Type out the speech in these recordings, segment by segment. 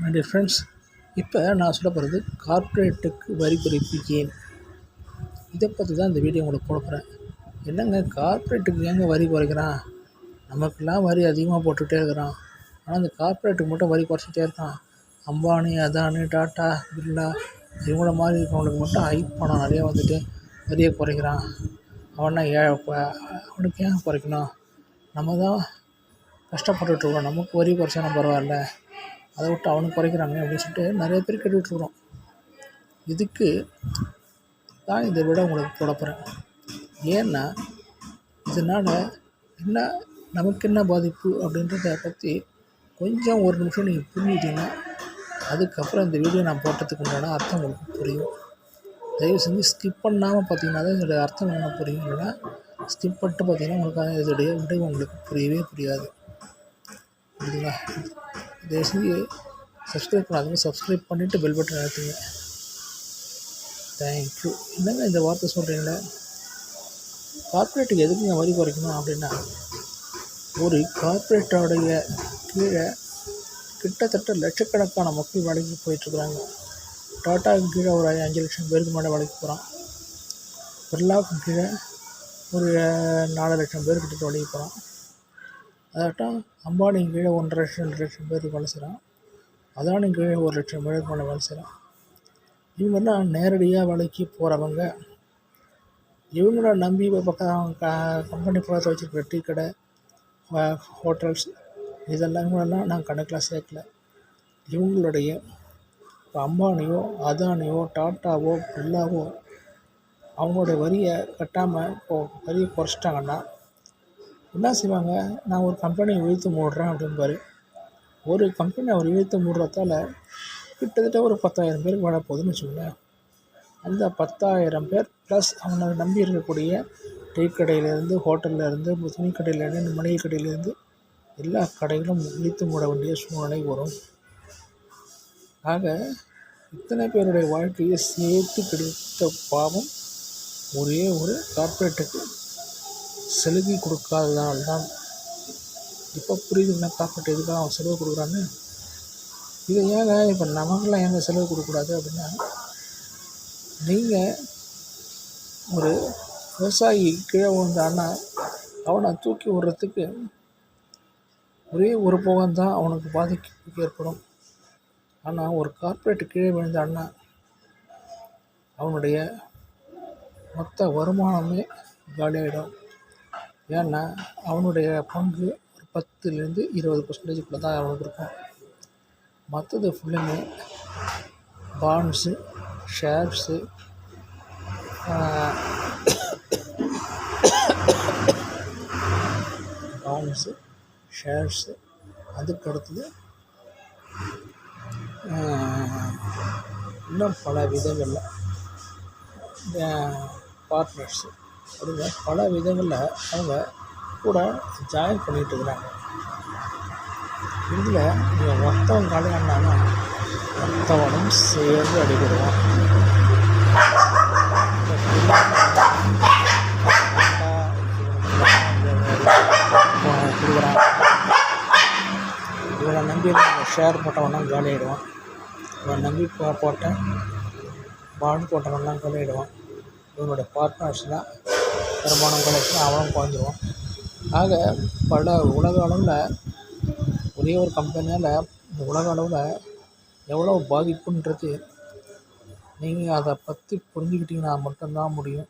My dear friends இப்போ நான் சொல்ல போகிறது கார்ப்பரேட்டுக்கு வரி குறைப்பு ஏன்? இதை பற்றி தான் இந்த வீடியோ உங்களுக்கு போட போகிறேன் என்னங்க கார்ப்பரேட்டுக்கு ஏங்க வரி குறைக்கிறான்? நமக்கெல்லாம் வரி அதிகமாக போட்டுகிட்டே இருக்கிறான். ஆனால் இந்த கார்ப்பரேட்டுக்கு மட்டும் வரி குறைச்சிட்டே இருக்கான். அம்பானி அதானி டாட்டா பிர்லா இவங்கள மாதிரி இருக்கிறவங்களுக்கு மட்டும் ஹை பணம் நிறையா வந்துட்டு வரியை குறைக்கிறான். அவனா ஏ அவனுக்கு ஏன் குறைக்கணும்? நம்ம தான் கஷ்டப்பட்டுட்ருக்கோம் நமக்கு வரி குறைச்சாலும் பரவாயில்ல. அதை விட்டு அவனுக்கு குறைக்கிறாங்க அப்படின்னு சொல்லிட்டு நிறைய பேர் கேட்டுட்ருக்குறோம் இதுக்கு தான் இதை விட உங்களுக்கு போட போகிறேன் ஏன்னா இதனால் என்ன நமக்கு என்ன பாதிப்பு அப்படின்றத பற்றி கொஞ்சம் ஒரு நிமிஷம் நீங்கள் புரிஞ்சுக்கிட்டீங்கன்னா அதுக்கப்புறம் இந்த வீடியோ நான் போட்டதுக்கு உண்டான அர்த்தம் உங்களுக்கு புரியும். தயவு செஞ்சு ஸ்கிப் பண்ணாமல் பார்த்தீங்கன்னா தான் இதோடைய அர்த்தம் என்ன புரியும் இல்லைன்னா ஸ்கிப் பண்ணிட்டு பார்த்தீங்கன்னா உங்களுக்கு இதோடைய விடை உங்களுக்கு புரியவே புரியாது. புரியுதுங்களா? தயவுசெஞ்சு சப்ஸ்கிரைப் பண்ணாதீங்க. சப்ஸ்கிரைப் பண்ணிவிட்டு பெல் பட்டன் அழுத்துங்க. தேங்க்யூ என்னங்க இந்த வார்த்தை சொல்கிறீங்களே கார்ப்பரேட்டுக்கு எதுக்குங்க வரி குறைக்கணும் அப்படின்னா ஒரு கார்ப்பரேட்டோடைய கீழே கிட்டத்தட்ட லட்சக்கணக்கான மக்கள் வேலைக்கு போயிட்டுருக்குறாங்க. டாட்டாவுக்கு கீழே ஒரு அஞ்சு லட்சம் பேருக்கு மேலே வேலைக்கு போகிறான் பிர்லாவுக்கு கீழே ஒரு நாலு லட்சம் பேர் கிட்ட வேலைக்கு போகிறான் அதாட்டம் அம்பானி கீழே ஒன்றரை லட்சம் ரெண்டு லட்சம் பேருக்கு வேலை செய்கிறான் அதானி கீழே ஒரு லட்சம் பேருக்கு மேலே வேலை செய்கிறான் இவங்கெல்லாம் நேரடியாக வேலைக்கு போகிறவங்க இவங்கள நம்பி இப்போ பக்கம் க கம்பெனி பக்கத்தில் வச்சுருக்கிற டீ கடை ஹோட்டல்ஸ் இதெல்லாம் நான் கணக்கில் சேர்க்கல. இவங்களுடைய இப்போ அம்பானியோ அதானியோ டாட்டாவோ பில்லாவோ அவங்களுடைய வரியை கட்டாமல் இப்போது வரியை குறைச்சிட்டாங்கன்னா என்ன செய்வாங்க? நான் ஒரு கம்பெனியை இழுத்து மூடுறேன் அப்படின்பாரு ஒரு கம்பெனி அவர் இழுத்து மூடுறதால கிட்டத்தட்ட ஒரு பத்தாயிரம் பேருக்கு வர போகுதுன்னு வச்சுக்கோங்களேன். அந்த பத்தாயிரம் பேர் ப்ளஸ் அவனை நம்பி இருக்கக்கூடிய டீ கடையிலேருந்து ஹோட்டல்லேருந்து துணி கடையிலேருந்து மளிகை கடையிலேருந்து எல்லா கடைகளும் இழுத்து மூட வேண்டிய சூழ்நிலை வரும். ஆக இத்தனை பேருடைய வாழ்க்கையை சேர்த்து கிடைத்த பாவம் ஒரே ஒரு கார்ப்பரேட்டுக்கு சலுகை கொடுக்காததால் தான் இப்போ புரியுதுங்களா கார்ப்பரேட் எதுக்காக அவன் செலவு கொடுக்குறான்னு. இதை ஏங்க இப்போ நமக்கெல்லாம் ஏங்க செலவு கொடுக்கக்கூடாது அப்படின்னா நீங்கள் ஒரு விவசாயி கீழே விழுந்தான்னா அவனை தூக்கி விடுறதுக்கு ஒரே ஒரு போகம் தான் அவனுக்கு பாதிப்பு ஏற்படும். ஆனால் ஒரு கார்ப்பரேட் கீழே விழுந்தான்னா அவனுடைய மொத்த வருமானமே காலியாகிடும் ஏன்னா அவனுடைய பங்கு ஒரு பத்துலேருந்து இருபது பர்சன்டேஜுக்குள்ளே தான் அவனுக்கு இருக்கும். மற்றது ஃபுல்லுமே பாண்ட்ஸு ஷேர்ஸு பாண்ட்ஸு ஷேர்ஸு அதுக்கடுத்தது இன்னும் பல விதங்களில் பார்ட்னர்ஸு அப்படிங்க பல விதங்களில் அவங்க கூட ஜாயின் பண்ணிகிட்டு இருக்கிறாங்க. இதில் இவன் மொத்தம் கல்யாணம்னா மொத்தவனும் சேர்ந்து அடிபடுவான். கொடுக்குறான் இவனை நம்பி ஷேர் போட்டவன்லாம் காலி ஆகிடுவான் இவன் நம்பி போட்ட பாண்டு போட்டவன்லாம் காலி இவனோட பார்ட்னர்ஸ் தான் வருமானம் கிடைச்சி அவனும் குறைஞ்சிருவான். ஆக பல உலக அளவில் ஒரே ஒரு கம்பெனியால் இந்த உலக அளவில் எவ்வளோ பாதிப்புன்றது நீங்கள் அதை பற்றி புரிஞ்சுக்கிட்டிங்கன்னா மட்டும்தான் முடியும்.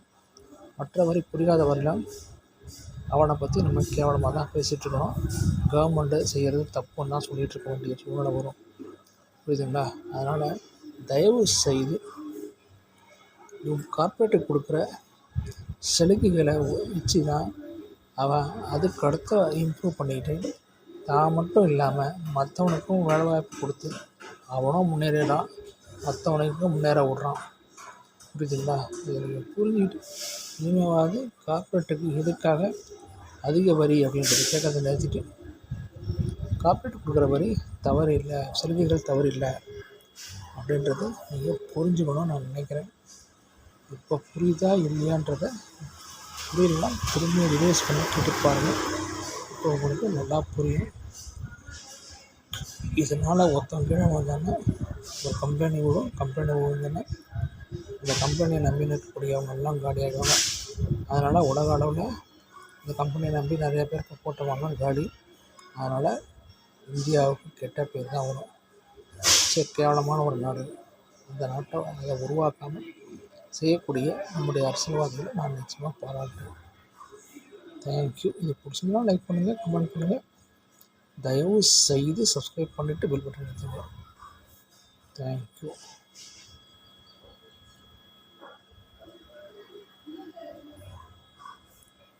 மற்றவரை புரியாத வரையிலும் அவனை பற்றி நம்ம கேவலமாக தான் பேசிகிட்ருக்கணும் கவர்மெண்ட்டு செய்கிறது தப்புன்னு தான் சொல்லிகிட்டு இருக்க வேண்டிய சூழ்நிலை வரும். புரியுதுங்களா? அதனால் தயவு செய்து கார்ப்பரேட்டுக்கு கொடுக்குற சலுகைகளை வச்சு தான் அவன் அதுக்கு அடுத்த இம்ப்ரூவ் பண்ணிக்கிட்டு தான் மட்டும் இல்லாமல் மற்றவனுக்கும் வேலை வாய்ப்பு கொடுத்து அவனும் முன்னேறிடான் மற்றவனுக்கும் முன்னேற விட்றான். புரியுதுங்களா? இதை நீங்கள் புரிஞ்சுக்கிட்டு இனிமேவாவது கார்ப்பரேட்டுக்கு எதுக்காக அதிக வரி அப்படின்றத கேட்கறதை நிறுத்திட்டு கார்ப்பரேட் கொடுக்குற வரி தவறு இல்லை சலுகைகள் தவறு இல்லை அப்படின்றது நீங்கள் புரிஞ்சுக்கணும்னு நான் நினைக்கிறேன். இப்போ புரியுதா இல்லையான்றத புரியலன்னா திரும்பி ரிவைஸ் பண்ணி கேட்டு பாருங்கள் இப்போ உங்களுக்கு நல்லா புரியும். இதனால் ஒருத்தன் கீழே வந்தான்னா ஒரு கம்பெனி விடும் கம்பெனி விழுந்தோன்னா இந்த கம்பெனியை நம்பி இருக்கக்கூடியவங்கெல்லாம் எல்லாம் ஆகிடுவாங்க அதனால் உலக அளவில் இந்த கம்பெனியை நம்பி நிறைய பேர் போட்டவங்க காலி. அதனால் இந்தியாவுக்கு கெட்ட பேர் தான் வரும். சரி கேவலமான ஒரு நாடு. இந்த நாட்டை அதை உருவாக்காமல் செய்யக்கூடிய நம்முடைய அரசியல்வாதிகளை நான் நிச்சயமாக பாராட்டுறேன் தேங்க்யூ இது பிடிச்சிருந்தா லைக் பண்ணுங்கள் கமெண்ட் பண்ணுங்கள் தயவு செய்து சப்ஸ்கிரைப் பண்ணிவிட்டு பில் பட்டன் எடுத்துக்கோங்க தேங்க்யூ